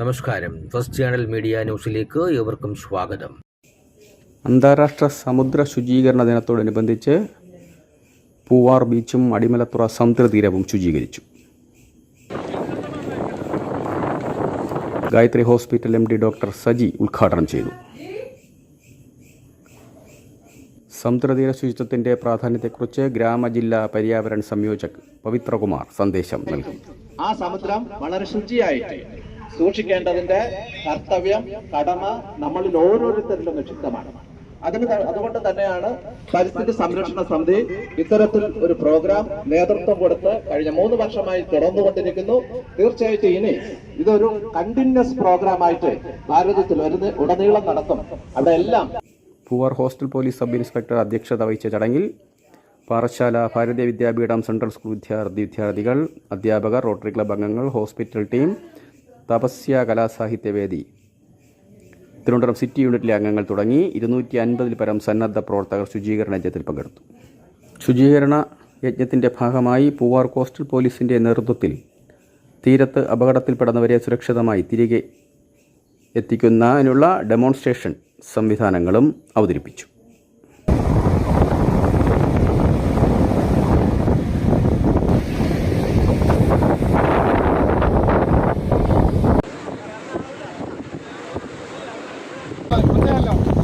നമസ്കാരം. First channel media ന്യൂസിലേക്ക് ഏവർക്കും സ്വാഗതം. അന്താരാഷ്ട്ര സമുദ്ര ശുചീകരണ ദിനത്തോടനുബന്ധിച്ച് പൂവാർ ബീച്ചും അടിമലത്തുറ സമുദ്രതീരവും ശുചീകരിച്ചു. Gayathri hospital M D doctor Saji ഉദ്ഘാടനം ചെയ്തു. സമുദ്രതീര ശുചിത്വത്തിന്റെ പ്രാധാന്യത്തെക്കുറിച്ച് ഗ്രാമജില്ലാ പര്യാവരൺ സംയോജക് പവിത്രകുമാർ സന്ദേശം നൽകി. ആ സമുദ്രം വളരെ ശുചിയായിട്ട് സൂക്ഷിക്കേണ്ടതിന്റെ കർത്തവ്യം കടമ നമ്മളിൽ ഓരോരുത്തരിലും നിക്ഷിപ്തമാണ് അതിന് അതുകൊണ്ട് തന്നെയാണ് പരിസ്ഥിതി സംരക്ഷണ സമിതി ഇത്തരത്തിൽ ഒരു പ്രോഗ്രാം നേതൃത്വം കൊടുത്ത് കഴിഞ്ഞ മൂന്ന് വർഷമായി തുടർന്നുകൊണ്ടിരിക്കുന്നു. തീർച്ചയായിട്ടും ഇനി ഇതൊരു കണ്ടിന്യൂസ് പ്രോഗ്രാം ആയിട്ട് ഭാരതത്തിൽ വരുന്ന ഉടനീളം നടത്തും. അവിടെ എല്ലാം Poovar hostel police sub inspector അധ്യക്ഷത വഹിച്ച ചടങ്ങിൽ പാറശാല ഭാരതീയ വിദ്യാപീഠം സെൻട്രൽ സ്കൂൾ വിദ്യാർത്ഥി വിദ്യാർത്ഥികൾ അധ്യാപകർ റോട്ടറി ക്ലബ് അംഗങ്ങൾ hospital team Tapasya Kalasahithyavedi. Thiruvananthapuram city യൂണിറ്റിലെ അംഗങ്ങൾ തുടങ്ങി ഇരുന്നൂറ്റി അൻപതിൽ പരം സന്നദ്ധ പ്രവർത്തകർ ശുചീകരണ യജ്ഞത്തിൽ പങ്കെടുത്തു. ശുചീകരണ യജ്ഞത്തിന്റെ ഭാഗമായി പൂവാർ കോസ്റ്റൽ പോലീസിന്റെ നേതൃത്വത്തിൽ തീരത്ത് അപകടത്തിൽപ്പെടുന്നവരെ സുരക്ഷിതമായി തിരികെ എത്തിക്കുന്നതിനുള്ള ഡെമോൺസ്ട്രേഷൻ സംവിധാനങ്ങളും അവതരിപ്പിച്ചു. അല്ല